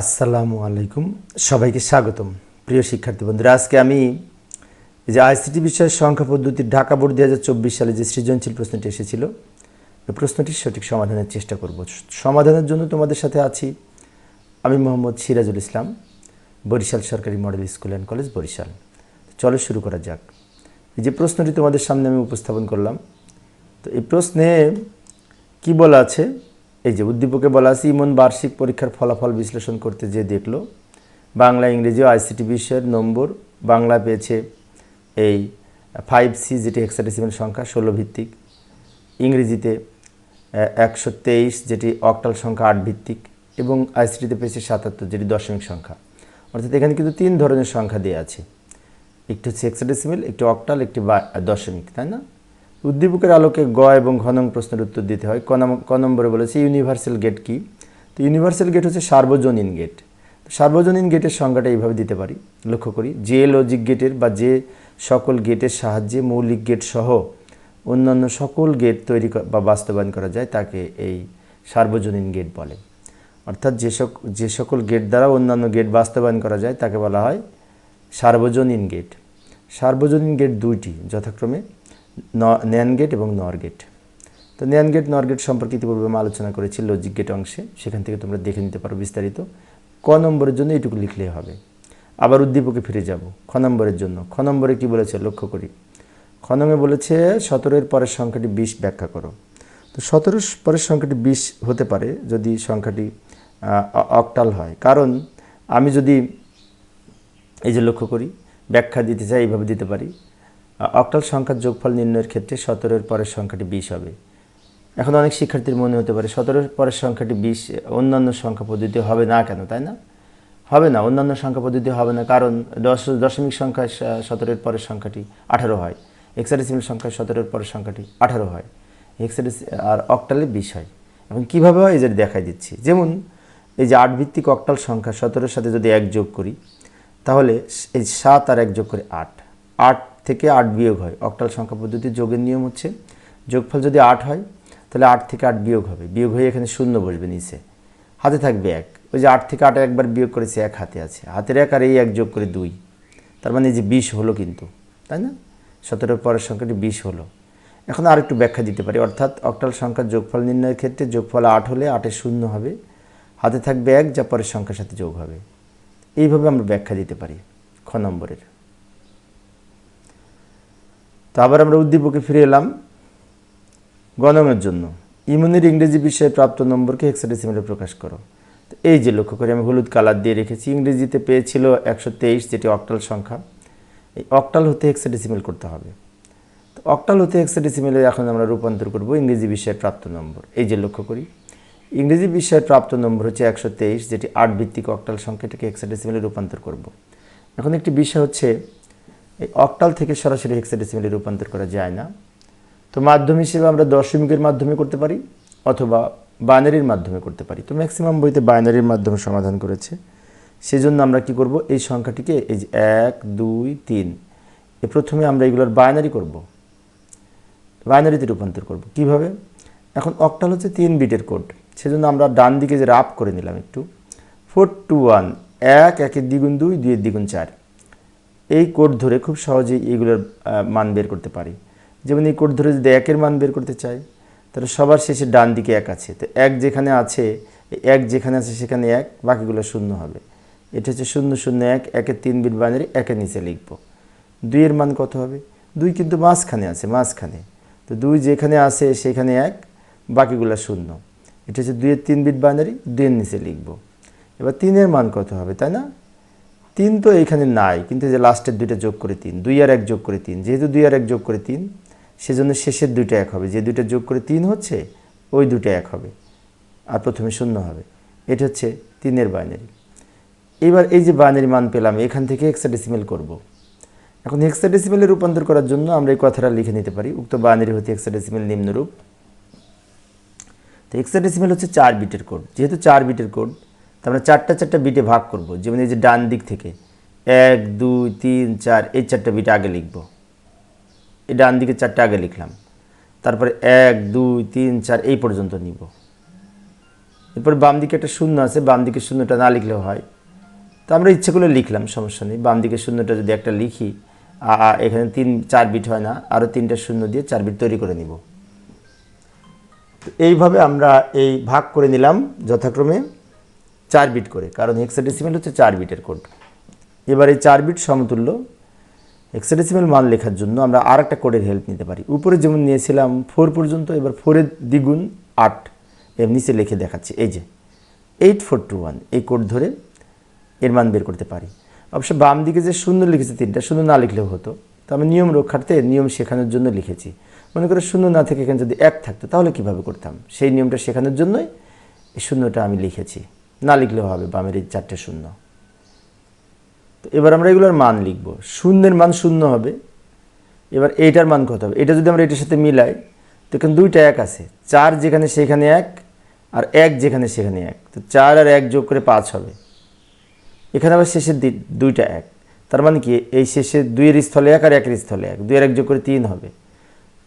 আসসালামু আলাইকুম। সবাইকে স্বাগতম। প্রিয় শিক্ষার্থী বন্ধুরা, আজকে আমি এই যে আইসিটি বিষয়ের সংখ্যা পদ্ধতির ঢাকা বোর্ড দুই হাজার চব্বিশ সালে যে সৃজনশীল প্রশ্নটি এসেছিল ওই প্রশ্নটির সঠিক সমাধানের চেষ্টা করব। সমাধানের জন্য তোমাদের সাথে আছি আমি মোহাম্মদ সিরাজুল ইসলাম, বরিশাল সরকারি model school and college Barishal. চলো শুরু করা যাক। এই যে প্রশ্নটি তোমাদের সামনে আমি উপস্থাপন করলাম। তো এই প্রশ্নে কি বলা আছে? এই যে উদ্দীপকে বলা আছে ইমন বার্ষিক পরীক্ষার ফলাফল বিশ্লেষণ করতে যে দেখল, বাংলা, ইংরেজি ও আইসিটি বিষয়ের নম্বর, বাংলা পেয়েছে এই ফাইভ সি যেটি হেক্সাডেসিমেল সংখ্যা ষোলো ভিত্তিক, ইংরেজিতে একশো তেইশ যেটি অক্টাল সংখ্যা আট ভিত্তিক, এবং আইসিটিতে পেয়েছে সাতাত্তর যেটি দশমিক সংখ্যা। অর্থাৎ এখানে কিন্তু তিন ধরনের সংখ্যা দেওয়া আছে। একটি হচ্ছে হেক্সাডেসিমেল একটি অক্টাল একটি দশমিক, তাই না? উদ্দীপকের আলোকে গ এবং ঘনং প্রশ্নের উত্তর দিতে হয়। ক নম- ক নম্বরে বলেছে, ইউনিভার্সাল গেট কি? তো ইউনিভার্সাল গেট হচ্ছে সার্বজনীন গেট। সার্বজনীন গেটের সংজ্ঞাটা এইভাবে দিতে পারি। লক্ষ্য করি, যে লজিক গেটের বা যে সকল গেটের সাহায্যে মৌলিক গেট সহ অন্যান্য সকল গেট তৈরি বা বাস্তবায়ন করা যায়, তাকে এই সার্বজনীন গেট বলে। অর্থাৎ যে যে সকল গেট দ্বারা অন্যান্য গেট বাস্তবায়ন করা যায়, তাকে বলা হয় সার্বজনীন গেট। সার্বজনীন গেট দুইটি, যথাক্রমে ন্যান গেট এবং নর গেট তো ন্যান গেট নর গেট সম্পর্কে ইতিপূর্বে আমি আলোচনা করেছি লজিক গেট অংশে। সেখান থেকে তোমরা দেখে নিতে পারো বিস্তারিত। ক নম্বরের জন্য এটুকু লিখলেই হবে। আবার উদ্দীপকে ফিরে যাব। খ নম্বরের জন্য। খ নম্বরে কি বলেছে? লক্ষ্য করি। খ বলেছে, সতেরোর পরের সংখ্যাটি বিশ ব্যাখ্যা করো। তো সতেরোর পরের সংখ্যাটি বিশ হতে পারে যদি সংখ্যাটি অক্টাল হয়। কারণ আমি যদি এই যে লক্ষ্য করি, ব্যাখ্যা দিতে চাই, এইভাবে দিতে পারি। অক্টাল সংখ্যার যোগফল নির্ণয়ের ক্ষেত্রে সতেরোর পরের সংখ্যাটি বিশ হবে। এখন অনেক শিক্ষার্থীর মনে হতে পারে সতেরোর পরের সংখ্যাটি বিশ, অন্যান্য সংখ্যা পদ্ধতি হবে না কেন, তাই না? হবে না, অন্যান্য সংখ্যা পদ্ধতি হবে না, কারণ দশ, দশমিক সংখ্যায় সতেরোর পরের সংখ্যাটি আঠারো হয়। এক্সাডেসিমাল সংখ্যায় সতেরোর পরের সংখ্যাটি আঠারো হয়। এক্সাডেসি আর অক্টালে বিশ হয়। এখন কীভাবে হয় এদের দেখাই দিচ্ছি। যেমন, এই যে আট ভিত্তিক অক্টাল সংখ্যা সতেরোর সাথে যদি এক যোগ করি, তাহলে এই সাত আর এক যোগ করে আট। আট থেকে আট বিয়োগ হয়। অক্টাল সংখ্যা পদ্ধতির যোগের নিয়ম হচ্ছে, যোগফল যদি আট হয়, তাহলে আট থেকে আট বিয়োগ হবে। বিয়োগ হয়ে এখানে শূন্য বসবে নিচে। হাতে থাকবে এক। ওই যে আট থেকে আট একবার বিয়োগ করেছে, এক হাতে আছে। হাতের এক আর এই এক যোগ করে দুই। তার মানে যে বিশ হলো কিন্তু, তাই না? সতেরোর পরের সংখ্যাটি বিশ হলো। এখন আর একটু ব্যাখ্যা দিতে পারি। অর্থাৎ অক্টাল সংখ্যার যোগফল নির্ণয়ের ক্ষেত্রে যোগফল আট হলে আটের শূন্য হবে। হাতে থাকবে এক, যা পরের সংখ্যার সাথে যোগ হবে। এইভাবে আমরা ব্যাখ্যা দিতে পারি খ নম্বরের। তো আবার আমরা উদ্দীপকে ফিরে এলাম গণমের জন্য। ইমনের ইংরেজি বিষয়ে প্রাপ্ত নম্বরকে হেক্সাডেসিমেলে প্রকাশ করো। এই যে লক্ষ্য করে আমি হলুদ কালার দিয়ে রেখেছি, ইংরেজিতে পেয়েছিল একশো তেইশ, যেটি অক্টাল সংখ্যা। এই অক্টাল হতে হেক্সাডেসিমেল করতে হবে। তো অক্টাল হতে হেক্সাডেসিমেলে এখন আমরা রূপান্তর করব ইংরেজি বিষয়ে প্রাপ্ত নম্বর। এই যে লক্ষ্য করি, ইংরেজি বিষয়ের প্রাপ্ত নম্বর হচ্ছে একশো তেইশ, যেটি আট ভিত্তিক অক্টাল সংখ্যাটাকে হেক্সাডেসিমেলে রূপান্তর করব। এখন একটি বিষয় হচ্ছে এই অক্টাল থেকে সরাসরি হেক্সাডেসিমেলে রূপান্তর করা যায় না। তো মাধ্যম হিসেবে আমরা দশমিকের মাধ্যমে করতে পারি অথবা বাইনারির মাধ্যমে করতে পারি। তো ম্যাক্সিমাম বইতে বাইনারির মাধ্যমে সমাধান করেছে। সেজন্য আমরা কি করব? এই সংখ্যাটিকে এই যে এক, দুই, তিন, এ প্রথমে আমরা এগুলোর বাইনারি করব। বাইনারিতে রূপান্তর করব। কীভাবে? এখন অক্টাল হচ্ছে তিন বিটের কোড। সেজন্য আমরা ডান দিকে যে রাপ করে নিলাম একটু ফোর টু ওয়ান এক, একের দ্বিগুণ দুই, দুইয়ের দ্বিগুণ চার। এই কোড ধরে খুব সহজেই এইগুলোর মান বের করতে পারি। যেমন এই কোড ধরে যদি একের মান বের করতে চাই, তাহলে সবার শেষে ডান দিকে এক আছে। তো এক যেখানে আছে এক যেখানে আছে সেখানে এক, বাকিগুলো শূন্য হবে। এটা হচ্ছে শূন্য শূন্য, এক একের তিন বিট বাইনারি একের নিচে লিখব। দুইয়ের মান কত হবে? দুই কিন্তু মাঝখানে আছে, মাঝখানে। তো দুই যেখানে আছে সেখানে এক, বাকিগুলো শূন্য। এটা হচ্ছে দুইয়ের তিন বিট বাইনারি, দুইয়ের নিচে লিখব। এবার তিনের মান কত হবে, তাই না? তিন তো এইখানে নাই, কিন্তু যে লাস্টের দুইটা যোগ করে তিন, দুই আর এক যোগ করে তিন, যেহেতু দুই আর এক যোগ করে তিন, সেজন্য শেষের দুইটা এক হবে। যে দুইটা যোগ করে তিন হচ্ছে, ওই দুটো এক হবে, আর প্রথমে শূন্য হবে। এটা হচ্ছে তিনের বাইনারি এবার এই যে বাইনারি মান পেলাম, এখান থেকে হেক্সাডেসিমেল করব। এখন হেক্সাডেসিমেলে রূপান্তর করার জন্য আমরা এই কথাটা লিখে নিতে পারি, উক্ত বাইনারি হতে হেক্সাডেসিমেল নিম্নরূপ। তো হেক্সাডেসিমেল হচ্ছে চার বিটের কোড যেহেতু চার বিটের কোড তো আমরা চারটা চারটা বিটে ভাগ করব, যেমন এই যে ডান দিক থেকে। এক, দুই, তিন, চার, এই চারটা বিট আগে লিখব। এই ডান দিকে চারটা আগে লিখলাম। তারপরে এক, দুই, তিন, চার, এই পর্যন্ত নিব। এরপর বাম দিকে একটা শূন্য আছে, বাম দিকে শূন্যটা না লিখলেও হয়। তো আমরা ইচ্ছে করে লিখলাম, সমস্যা নেই। বাম দিকে শূন্যটা যদি একটা লিখি এখানে তিন, চার বিট হয় না আরও তিনটা শূন্য দিয়ে চার বিট তৈরি করে নিব। এইভাবে আমরা এই ভাগ করে নিলাম যথাক্রমে। চার বিট করে, কারণ হেক্সাডেসিমেল হচ্ছে চার বিটের কোড এবার এই চার বিট সমতুল্য হেক্সাডেসিমেল মান লেখার জন্য আমরা আর একটা কোডের হেল্প নিতে পারি। উপরে যেমন নিয়েছিলাম ফোর পর্যন্ত, এবার ফোরের দ্বিগুণ আট, এর নিচে লিখে দেখাচ্ছি। এই যে এইট ফোর টু ওয়ান এই কোড ধরে এর মান বের করতে পারি। অবশ্য বাম দিকে যে শূন্য লিখেছে তিনটা, শূন্য না লিখলেও হতো। তো আমি নিয়ম রক্ষার্থে নিয়ম শেখানোর জন্য লিখেছি। মনে করে শূন্য না থেকে এখানে যদি এক থাকতো, তাহলে কীভাবে করতাম? সেই নিয়মটা শেখানোর জন্যই শূন্যটা আমি লিখেছি। না লিখলেও হবে, বামের এই চারটে শূন্য। তো এবার আমরা এগুলোর মান লিখব। শূন্যের মান শূন্য হবে, এবার এইটার মান কত হবে? এটা যদি আমরা এটার সাথে মিলাই, তো এখানে দুইটা এক আছে। চার যেখানে সেখানে এক, আর এক যেখানে সেখানে এক। তো চার আর এক যোগ করে পাঁচ হবে। এখানে আবার শেষের দুইটা এক। তার মানে কি? এই শেষে দুইয়ের স্থলে এক আর একের স্থলে এক। দুইয়ের এক যোগ করে তিন হবে।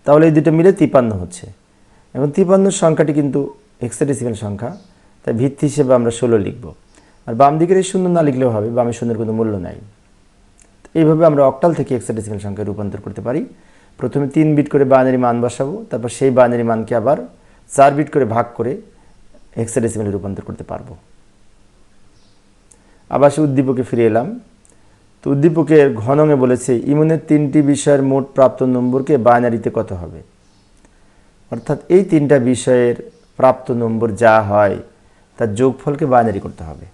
তাহলে এই দুটো মিলে তিপান্ন হচ্ছে। এখন তিপান্ন সংখ্যাটি কিন্তু হেক্সাডেসিমাল সংখ্যা। তাই ভিত্তি হিসেবে আমরা ষোলো লিখব। আর বাম দিকের এই শূন্য না লিখলেও হবে, বামে শূন্যের কোনো মূল্য নাই। এইভাবে আমরা অক্টাল থেকে হেক্সাডেসিমাল সংখ্যায় রূপান্তর করতে পারি। প্রথমে তিন বিট করে বাইনারি মান বসাবো, তারপর সেই বাইনারি মানকে আবার চার বিট করে ভাগ করে হেক্সাডেসিমালে রূপান্তর করতে পারব। আবার সে উদ্দীপকে ফিরে এলাম। তো উদ্দীপকের ঘনঙে বলেছে ইমনের তিনটি বিষয়ের মোট প্রাপ্ত নম্বরকে বাইনারিতে কত হবে? অর্থাৎ এই তিনটা বিষয়ের প্রাপ্ত নম্বর যা হয় তার যোগফলকে বাইনারি করতে হবে।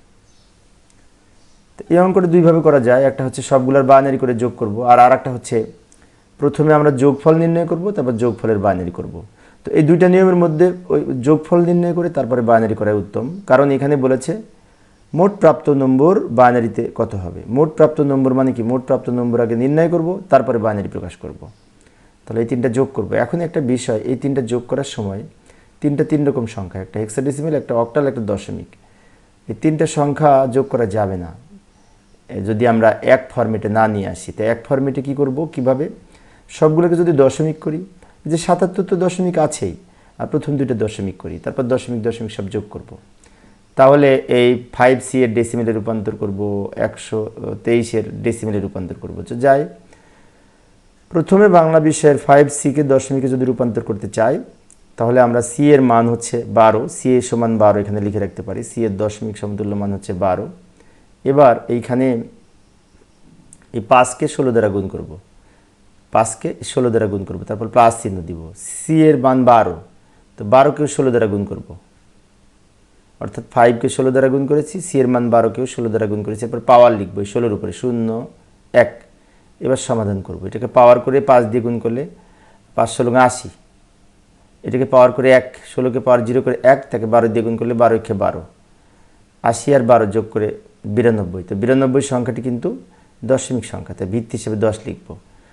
তো এই অঙ্কটা দুইভাবে করা যায়, একটা হচ্ছে সবগুলোর বাইনারি করে যোগ করব, আর আর একটা হচ্ছে প্রথমে আমরা যোগফল নির্ণয় করব, তারপর যোগফলের বাইনারি করব। তো এই দুইটা নিয়মের মধ্যে ওই যোগফল নির্ণয় করে তারপরে বাইনারি করাই উত্তম, কারণ এখানে বলেছে মোট প্রাপ্ত নম্বর বাইনারিতে কত হবে। মোট প্রাপ্ত নম্বর মানে কি? মোট প্রাপ্ত নম্বর আগে নির্ণয় করব, তারপরে বাইনারি প্রকাশ করব। তাহলে এই তিনটা যোগ করব। এখন একটা বিষয়, এই তিনটা যোগ করার সময় তিনটা তিন রকম সংখ্যা, একটা হেক্সাডেসিমেল একটা অক্টাল একটা দশমিক। এই তিনটা সংখ্যা যোগ করা যাবে না। যদি আমরা এক ফর্মেটে না নিয়ে আসি, তো এক ফরম্যাটে কি করব? কীভাবে? সবগুলোকে যদি দশমিক করি যে সাতাত্তর তো দশমিক আছেই, আর প্রথম দুইটা দশমিক করি, তারপর দশমিক দশমিক সব যোগ করব। তাহলে এই ফাইভ সি এর ডেসিমেলে রূপান্তর করব, একশো তেইশের ডেসিমেলে রূপান্তর করব। তো যাই, প্রথমে বাংলা বিষয়ের ফাইভ সিকে দশমিকে যদি রূপান্তর করতে চাই তাহলে আমরা সি এর মান হচ্ছে বারো। সি এর সমান বারো এখানে লিখে রাখতে পারি। সি এর দশমিক সমতুল্য মান হচ্ছে বারো। এবার এইখানে এই পাঁচকে ষোলো দ্বারা গুণ করব। পাঁচকে ষোলো দ্বারা গুণ করব। তারপর প্লাস চিহ্ন দিব। সি এর মান বারো। তো বারোকেও ষোলো দ্বারা গুণ করব। অর্থাৎ ফাইভকে ষোলো দ্বারা গুণ করেছি। সি এর মান বারোকেও ষোলো দ্বারা গুণ করেছি। এরপর পাওয়ার লিখব। এই ষোলোর উপরে শূন্য, এক। এবার সমাধান করব। এটাকে পাওয়ার করে পাঁচ দিয়ে গুণ করলে পাঁচ ষোলো আশি। এটাকে পাওয়ার করে এক, ষোলোকে পাওয়ার জিরো করে এক, তাকে বারো দিয়ে গুণ করলে বারো একে বারো। আশি আর বারো যোগ করে বিরানব্বই। তো বিরানব্বই সংখ্যাটি কিন্তু দশমিক সংখ্যা, তাই ভিত্তি হিসেবে দশ লিখব।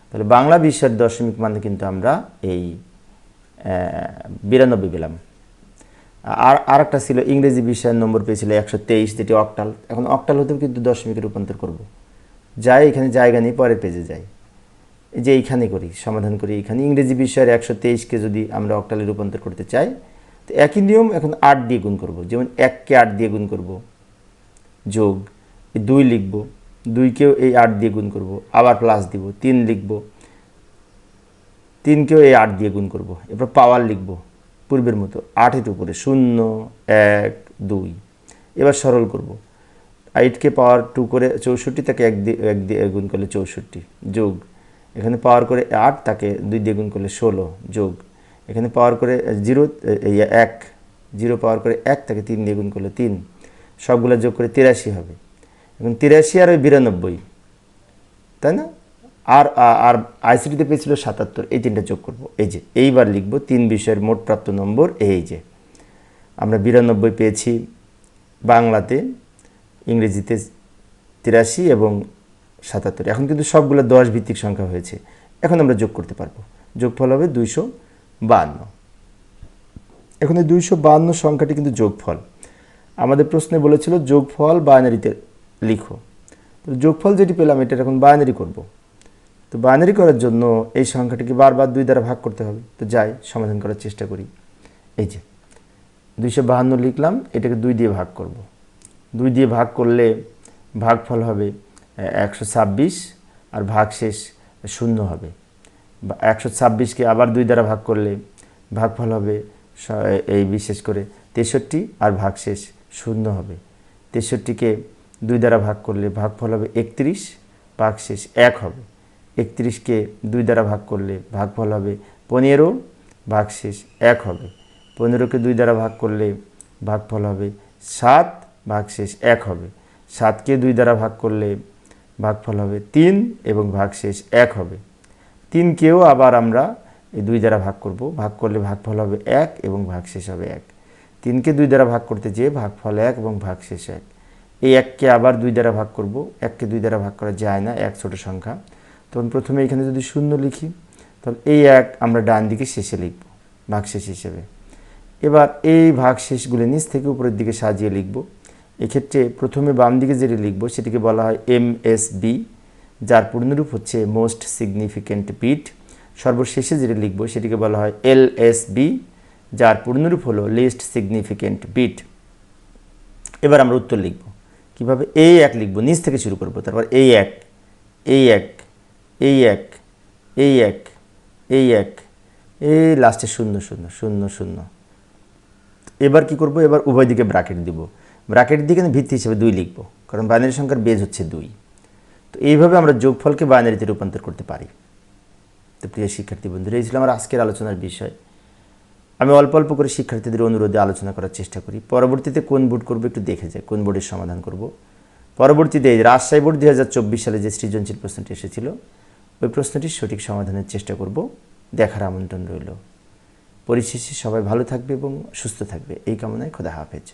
তাহলে বাংলা বিশ্বের দশমিক মানে কিন্তু আমরা এই বিরানব্বই পেলাম। আর আর একটা ছিল, ইংরেজি বিষয়ের নম্বর পেয়েছিল একশো তেইশ, যেটি অক্টাল। এখন অক্টাল হতেও কিন্তু দশমিকে রূপান্তর করব। যাই, এখানে জায়গা নিয়ে পরের পেজে এই যে এইখানে করি, সমাধান করি এখানে ইংরেজি বিষয়ের একশো তেইশকে যদি আমরা অক্টালে রূপান্তর করতে চাই, তো একই নিয়ম এখন আট দিয়ে গুণ করব। যেমন এককে আট দিয়ে গুণ করব, যোগ দুই লিখব, দুইকেও এই আট দিয়ে গুণ করব, আবার প্লাস দিব, তিন লিখব, তিনকেও এই আট দিয়ে গুণ করব। এরপর পাওয়ার লিখব, পূর্বের মতো আটের উপরে, শূন্য, এক, দুই। এবার সরল করব। এইটকে পাওয়ার টু করে চৌষট্টি, তাকে এক দিয়ে এক দিয়ে গুণ করলে চৌষট্টি। যোগ এখানে পাওয়ার করে আট, তাকে দুই দিয়ে গুণ করলে ষোলো যোগ। এখানে পাওয়ার করে জিরো এক। জিরো পাওয়ার করে এক, তাকে তিন দিয়ে গুণ করলে তিন। সবগুলো যোগ করে তিরাশি হবে। এখন তিরাশি আর ওই বিরানব্বই, তাই না? আর আর আইসিটিতে পেয়েছিল সাতাত্তর, এই তিনটা যোগ করব। এই যে, এইবার লিখব, তিন বিষয়ের মোট প্রাপ্ত নম্বর এই যে। আমরা বিরানব্বই পেয়েছি বাংলাতে, ইংরেজিতে তিরাশি এবং সাতাত্তর। এখন কিন্তু সবগুলো দশ ভিত্তিক সংখ্যা হয়েছে। এখন আমরা যোগ করতে পারব। যোগফল হবে দুইশো বাহান্ন। এখন এই দুইশো বাহান্ন সংখ্যাটি কিন্তু যোগফল। আমাদের প্রশ্নে বলেছিল যোগফল বাইনারিতে লিখো। তো যোগফল যেটি পেলাম এটা এখন বাইনারি করব। তো বাইনারি করার জন্য এই সংখ্যাটিকে বারবার দুই দ্বারা ভাগ করতে হবে। তো যাই, সমাধান করার চেষ্টা করি। এই যে, দুইশো বাহান্ন লিখলাম, এটাকে দুই দিয়ে ভাগ করব। দুই দিয়ে ভাগ করলে ভাগফল হবে একশো ছাব্বিশ আর ভাগ শেষ শূন্য হবে। একশো ছাব্বিশকে আবার দুই দ্বারা ভাগ করলে ভাগফল হবে এই বিশেষ করে তেষট্টি আর ভাগশেষ শূন্য হবে। তেষট্টিকে দুই দ্বারা ভাগ করলে ভাগফল হবে একত্রিশ, ভাগশেষ এক হবে। একত্রিশকে দুই দ্বারা ভাগ করলে ভাগফল হবে পনেরো, ভাগশেষ এক হবে। পনেরোকে দুই দ্বারা ভাগ করলে ভাগফল হবে সাত, ভাগশেষ এক হবে। সাতকে দুই দ্বারা ভাগ করলে ভাগফল হবে তিন এবং ভাগশেষ এক হবে। তিনকেও আবার আমরা এই দুই দ্বারা ভাগ করব। ভাগ করলে ভাগফল হবে এক এবং ভাগশেষ হবে এক। তিনকে দুই দ্বারা ভাগ করতে যেয়ে ভাগফল এক এবং ভাগশেষ এক। এই এককে আবার দুই দ্বারা ভাগ করব। এককে দুই দ্বারা ভাগ করা যায় না, এক ছোট সংখ্যা। তখন প্রথমে এখানে যদি শূন্য লিখি তাহলে এই এক আমরা ডান দিকে শেষে লিখব, ভাগশেষ হিসেবে। এবার এই ভাগশেষগুলি নিচ থেকে উপরের দিকে সাজিয়ে লিখব। এক্ষেত্রে প্রথমে বাম দিকে যেটি লিখব, সেটিকে বলা হয় এম এস বি যার পূর্ণরূপ হচ্ছে মোস্ট সিগনিফিক্যান্ট বিট সর্বশেষে যেটি লিখব, সেটিকে বলা হয় এল এস বি যার পূর্ণরূপ হলো লিস্ট সিগনিফিক্যান্ট বিট এবার আমরা উত্তর লিখব। কীভাবে? এই এক লিখব, নিচ থেকে শুরু করব, তারপর এই এক এই এক এই এক এই এক এই এক, এই লাস্টে শূন্য শূন্য শূন্য শূন্য। এবার কি করব? এবার উভয় দিকে ব্রাকেট দিব। ব্রাকেট দিকে ভিত্তি হিসেবে দুই লিখব, কারণ বাইনারি সংখ্যার বেজ হচ্ছে দুই। তো এইভাবে আমরা যোগফলকে বাইনারিতে রূপান্তর করতে পারি। তো প্রিয় শিক্ষার্থী বন্ধুরা, এই ছিল আমার আজকের আলোচনার বিষয়। আমি অল্প অল্প করে শিক্ষার্থীদের অনুরোধে আলোচনা করার চেষ্টা করি। পরবর্তীতে কোন বোর্ড করব একটু দেখে যায় কোন বোর্ডের সমাধান করব। পরবর্তীতে রাজশাহী বোর্ড দুই হাজার চব্বিশ সালে যে সৃজনশীল প্রশ্নটি এসেছিল, ওই প্রশ্নটির সঠিক সমাধানের চেষ্টা করব। দেখার আমন্ত্রণ রইল। পরিশেষে সবাই ভালো থাকবে এবং সুস্থ থাকবে। এই কামনায় খোদা হাফেজ।